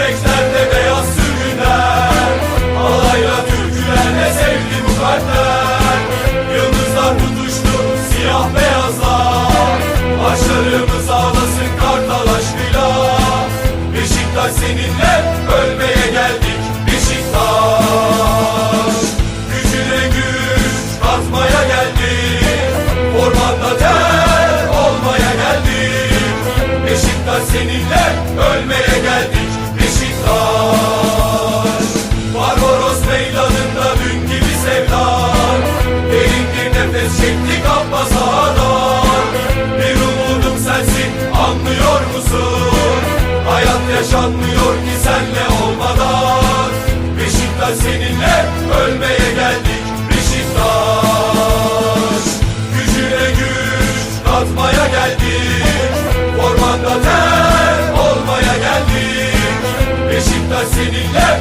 Sevdalı yüreklerde beyaz sürgünler Alayla türkülerle sevdi bu kalpler. Yıldızlar tutuştu siyah beyazlar. Başlarımız ağlasın kartal aşkıyla. Beşiktaş seninle ölmeye musun? Hayat yaşanmıyor ki senle olmadan. Beşiktaş seninle ölmeye geldik Beşiktaş. Gücüne güç katmaya geldik Ormanda ter olmaya geldik. Beşiktaş seninle